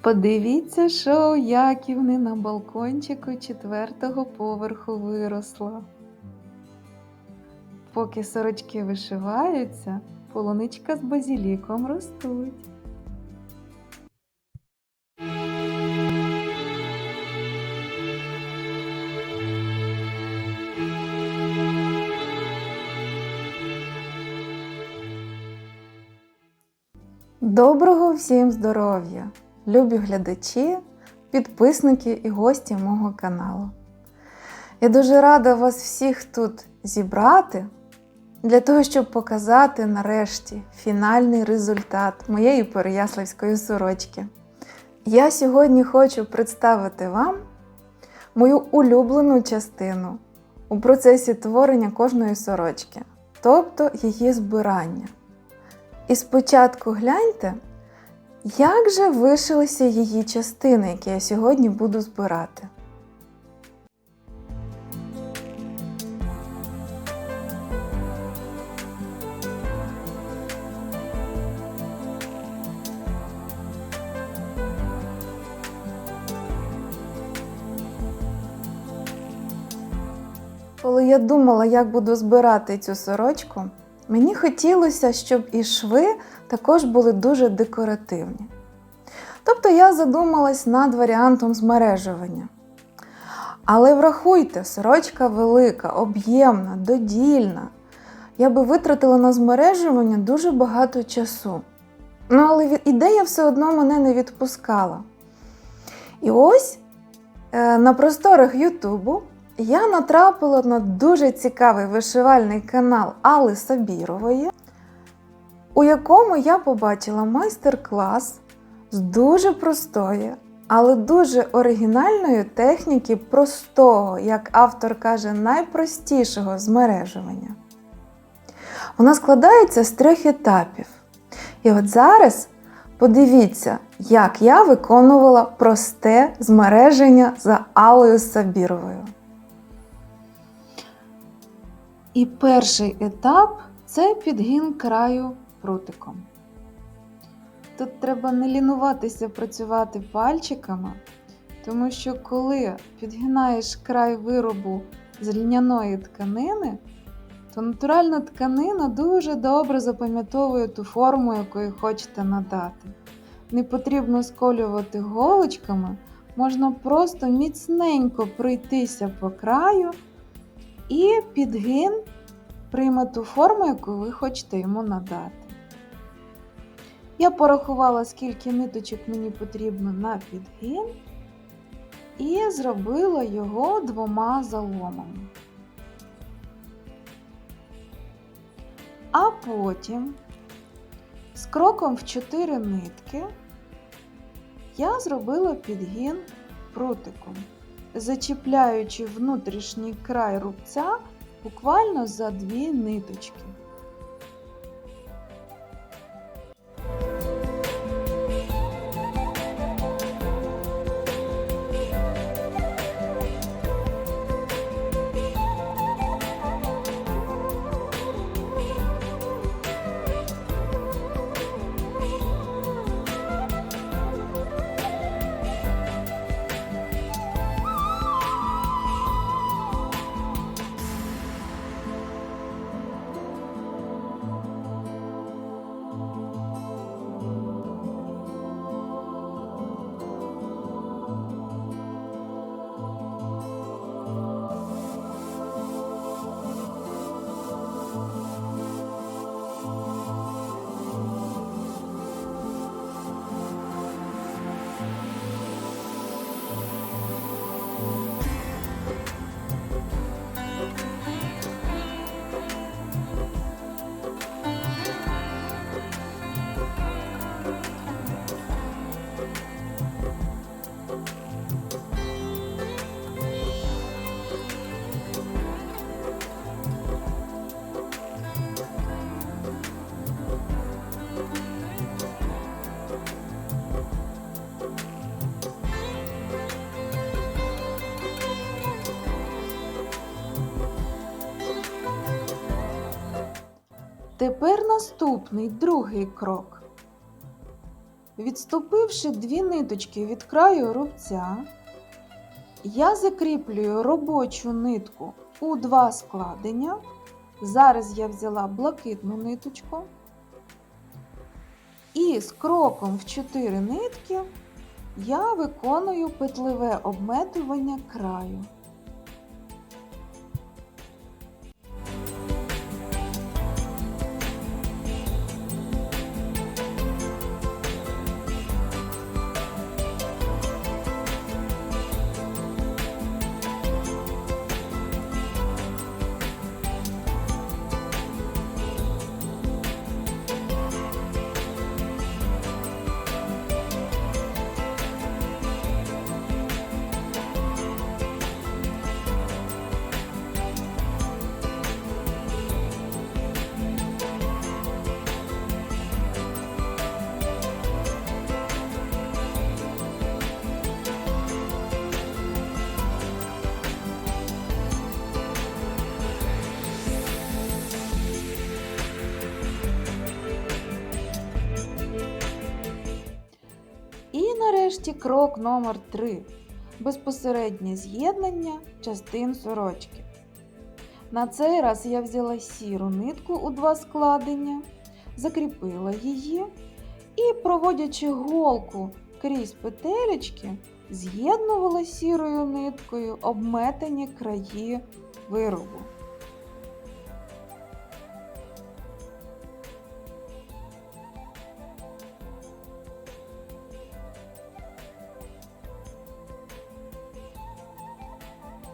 Подивіться, що у Яківни на балкончику четвертого поверху виросло. Поки сорочки вишиваються, полуничка з базіліком ростуть. Доброго всім здоров'я, любі глядачі, підписники і гості мого каналу. Я дуже рада вас всіх тут зібрати для того, щоб показати нарешті фінальний результат моєї переяславської сорочки. Я сьогодні хочу представити вам мою улюблену частину у процесі творення кожної сорочки, тобто її збирання. І спочатку гляньте, як же вишилися її частини, які я сьогодні буду збирати. Коли я думала, як буду збирати цю сорочку, Мені хотілося, щоб і шви також були дуже декоративні. Тобто я задумалась над варіантом змережування. Але врахуйте, сорочка велика, об'ємна, додільна. Я би витратила на змережування дуже багато часу. Ну, але ідея все одно мене не відпускала. І ось е, на просторах Ютубу я натрапила на дуже цікавий вишивальний канал Алли Сабірової, у якому я побачила майстер-клас з дуже простої, але дуже оригінальної техніки простого, як автор каже, найпростішого змережування. Вона складається з трьох етапів. І от зараз подивіться, як я виконувала просте змереження за Аллою Сабіровою. І перший етап це підгін краю прутиком. Тут треба не лінуватися працювати пальчиками, тому що коли підгинаєш край виробу з льняної тканини, то натуральна тканина дуже добре запам'ятовує ту форму, яку хочете надати. Не потрібно сколювати голочками, можна просто міцненько пройтися по краю. І підгин прийме ту форму, яку ви хочете йому надати. Я порахувала, скільки ниточок мені потрібно на підгин, і зробила його двома заломами. А потім з кроком в 4 нитки я зробила підгін прутиком зачіпляючи внутрішній край рубця буквально за дві ниточки. Тепер наступний другий крок. Відступивши дві ниточки від краю рубця, я закріплюю робочу нитку у два складення. Зараз я взяла блакитну ниточку. І з кроком в 4 нитки я виконую петлеве обметування краю. Крок номер 3 безпосереднє з'єднання частин сорочки. На цей раз я взяла сіру нитку у два складення, закріпила її і, проводячи голку крізь петелечки, з'єднувала сірою ниткою обметані краї виробу.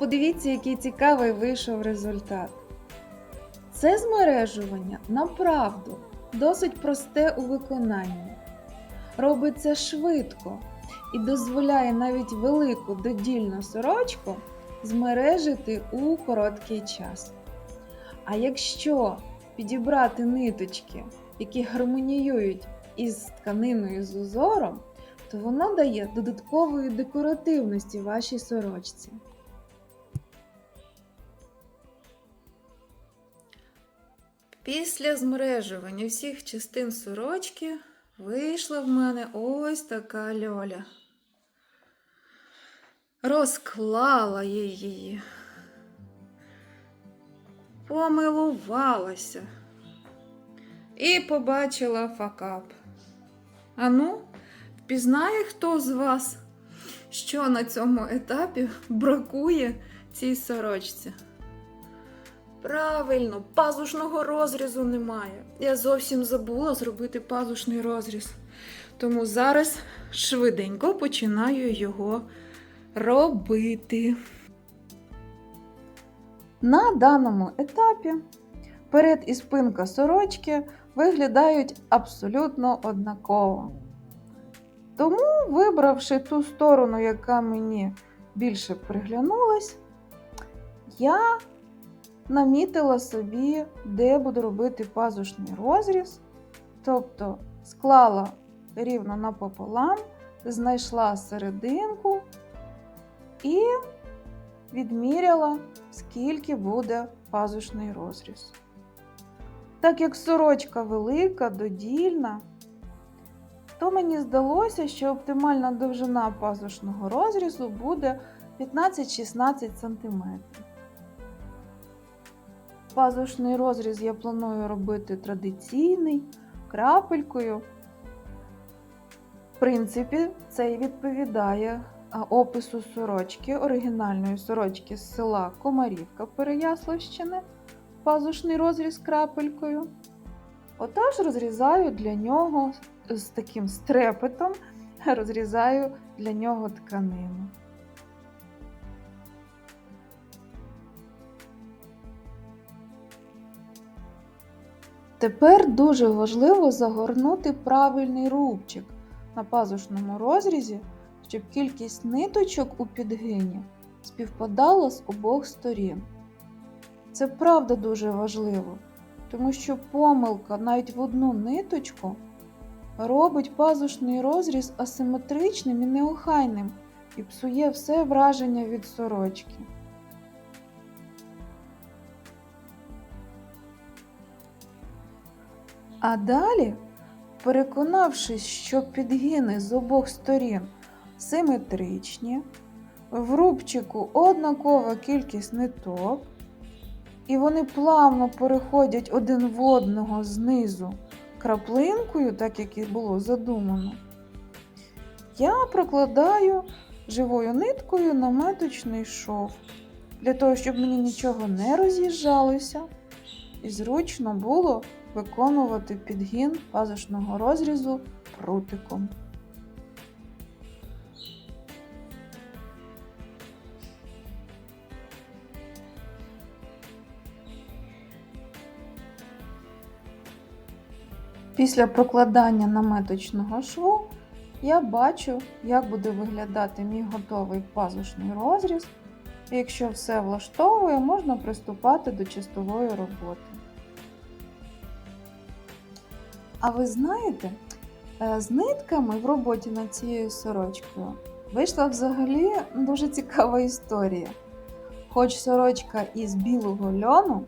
Подивіться, який цікавий вийшов результат. Це змережування направду досить просте у виконанні. Робиться швидко і дозволяє навіть велику додільну сорочку змережити у короткий час. А якщо підібрати ниточки, які гармоніюють із тканиною з узором, то воно дає додаткової декоративності вашій сорочці. Після змережування всіх частин сорочки вийшла в мене ось така льоля. Розклала я її, помилувалася і побачила факап. Ану, впізнає хто з вас, що на цьому етапі бракує цій сорочці? Правильно, пазушного розрізу немає. Я зовсім забула зробити пазушний розріз. Тому зараз швиденько починаю його робити. На даному етапі перед і спинка сорочки виглядають абсолютно однаково. Тому, вибравши ту сторону, яка мені більше приглянулась, я намітила собі, де буду робити пазушний розріз. Тобто склала рівно напополам, знайшла серединку і відміряла, скільки буде пазушний розріз. Так як сорочка велика, додільна, то мені здалося, що оптимальна довжина пазушного розрізу буде 15-16 см. Пазушний розріз я планую робити традиційний, крапелькою. В принципі, це і відповідає опису сорочки, оригінальної сорочки з села Комарівка Переяславщини. Пазушний розріз крапелькою. Отож розрізаю для нього з таким стрепетом, розрізаю для нього тканину. Тепер дуже важливо загорнути правильний рубчик на пазушному розрізі, щоб кількість ниточок у підгині співпадала з обох сторін. Це правда дуже важливо, тому що помилка навіть в одну ниточку робить пазушний розріз асиметричним і неохайним і псує все враження від сорочки. А далі переконавшись, що підгини з обох сторін симетричні, в рубчику однакова кількість ниток, і вони плавно переходять один в одного знизу краплинкою, так як і було задумано, я прокладаю живою ниткою наметочний шов, для того, щоб мені нічого не роз'їжджалося, і зручно було виконувати підгін пазушного розрізу прутиком. Після прокладання наметочного шву я бачу, як буде виглядати мій готовий пазушний розріз. Якщо все влаштовує, можна приступати до чистової роботи. А ви знаєте, е, з нитками в роботі над цією сорочкою вийшла взагалі дуже цікава історія. Хоч сорочка із білого льону,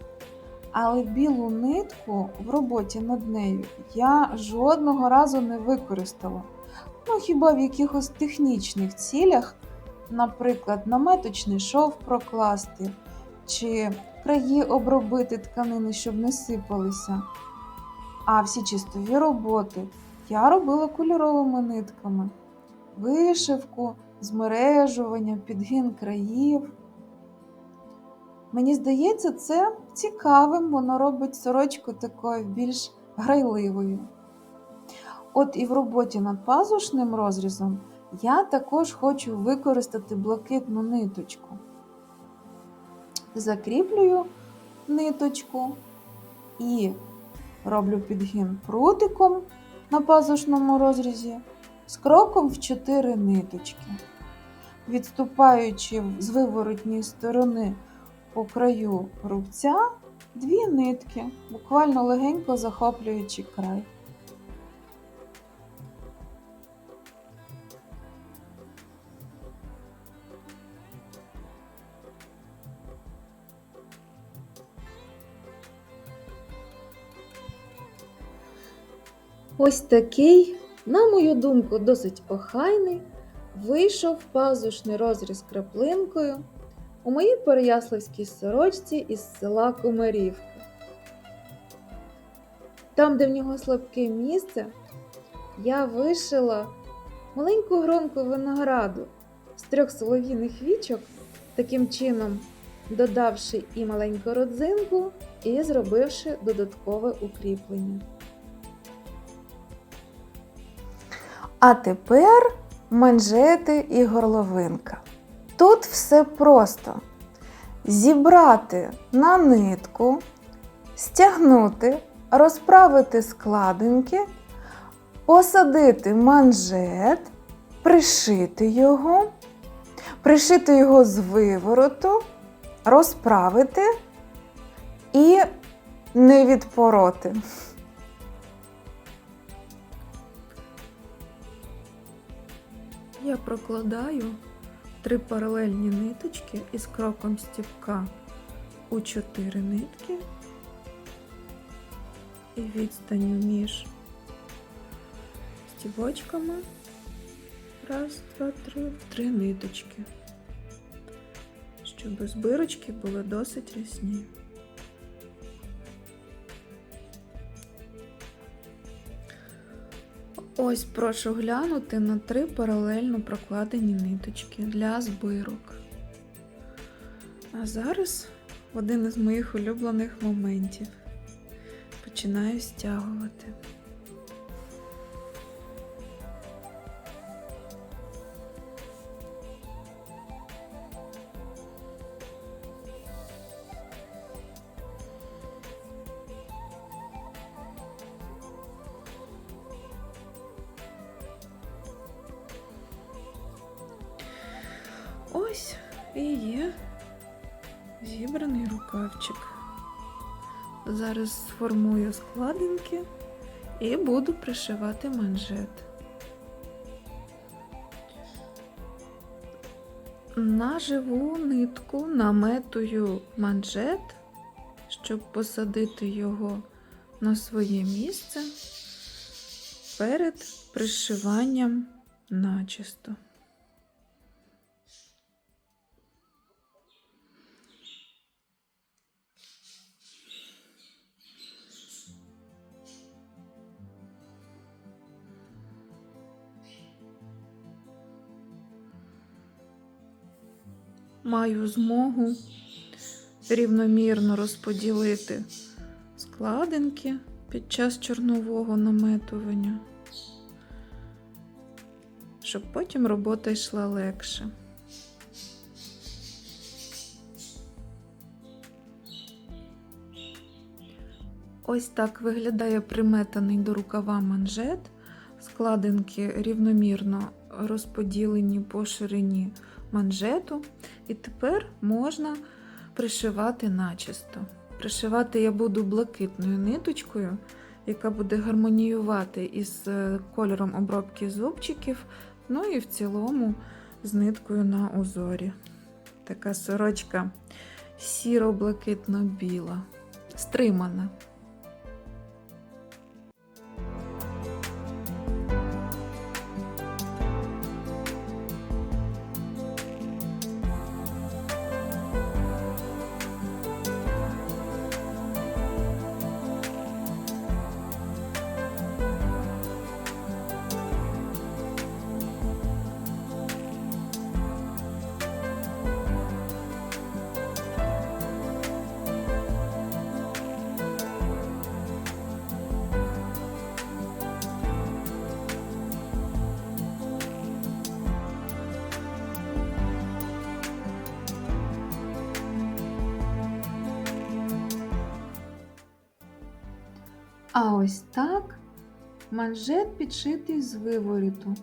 але білу нитку в роботі над нею я жодного разу не використала. Ну, хіба в якихось технічних цілях, наприклад, наметочний шов прокласти, чи краї обробити тканини, щоб не сипалися. А всі чистові роботи я робила кольоровими нитками, вишивку, змережування, підгін країв. Мені здається, це цікавим, воно робить сорочку такою більш грайливою. От і в роботі над пазушним розрізом я також хочу використати блакитну ниточку. Закріплюю ниточку і роблю підгін прутиком на пазушному розрізі з кроком в 4 ниточки, відступаючи з виворотньої сторони по краю рубця дві нитки, буквально легенько захоплюючи край. Ось такий, на мою думку, досить охайний, вийшов пазушний розріз краплинкою у моїй переяславській сорочці із села Комарівка. Там, де в нього слабке місце, я вишила маленьку гронку винограду з трьох солов'їних вічок, таким чином додавши і маленьку родзинку, і зробивши додаткове укріплення. А тепер манжети і горловинка. Тут все просто: зібрати на нитку, стягнути, розправити складинки, посадити манжет, пришити його, пришити його з вивороту, розправити і не відпороти. Я прокладаю три паралельні ниточки із кроком стіпка у чотири нитки і відстанню між стібочками. Раз, два, три, три ниточки, щоб збирочки були досить рясні. Ось прошу глянути на три паралельно прокладені ниточки для збирок. А зараз один із моїх улюблених моментів. Починаю стягувати. Сформую складинки і буду пришивати манжет. На живу нитку наметую манжет, щоб посадити його на своє місце. перед пришиванням начисто. Маю змогу рівномірно розподілити складинки під час чорнового наметування, щоб потім робота йшла легше. Ось так виглядає приметаний до рукава манжет. Складинки рівномірно розподілені по ширині манжету. І тепер можна пришивати начисто. Пришивати я буду блакитною ниточкою, яка буде гармоніювати із е, кольором обробки зубчиків, ну і в цілому з ниткою на узорі. Така сорочка сіро-блакитно-біла, стримана. А ось так манжет підшитий з виворіту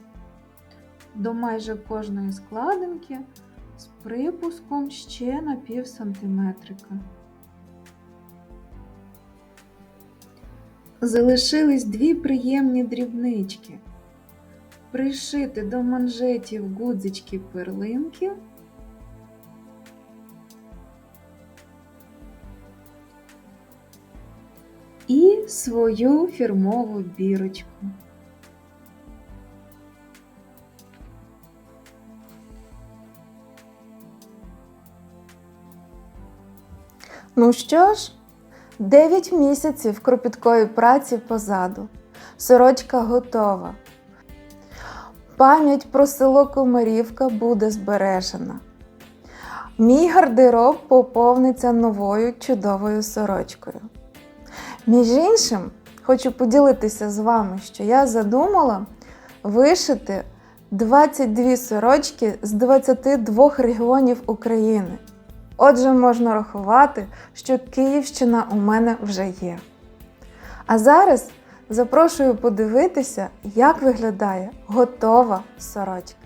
до майже кожної складинки з припуском ще на пів сантиметрика. Залишились дві приємні дрібнички. Пришити до манжетів гудзички перлинки свою фірмову бірочку. Ну що ж, 9 місяців кропіткої праці позаду. Сорочка готова. Пам'ять про село Комарівка буде збережена. Мій гардероб поповниться новою чудовою сорочкою. Між іншим, хочу поділитися з вами, що я задумала вишити 22 сорочки з 22 регіонів України. Отже, можна рахувати, що Київщина у мене вже є. А зараз запрошую подивитися, як виглядає готова сорочка.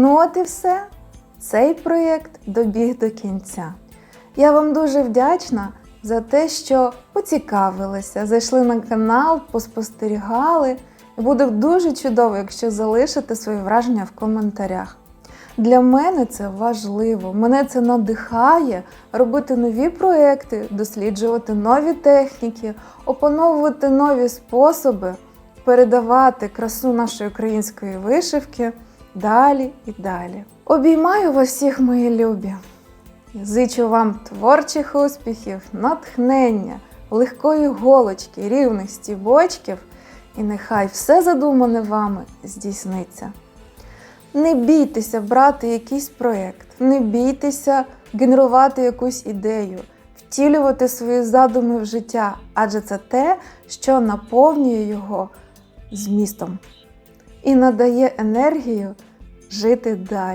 Ну от і все. Цей проєкт добіг до кінця. Я вам дуже вдячна за те, що поцікавилися, зайшли на канал, поспостерігали. І буде дуже чудово, якщо залишите свої враження в коментарях. Для мене це важливо. Мене це надихає робити нові проекти, досліджувати нові техніки, опановувати нові способи, передавати красу нашої української вишивки далі і далі. Обіймаю вас всіх, мої любі! Зичу вам творчих успіхів, натхнення, легкої голочки, рівних стібочків, і нехай все задумане вами здійсниться. Не бійтеся брати якийсь проєкт, не бійтеся генерувати якусь ідею, втілювати свої задуми в життя, адже це те, що наповнює його змістом і надає енергію жити далі.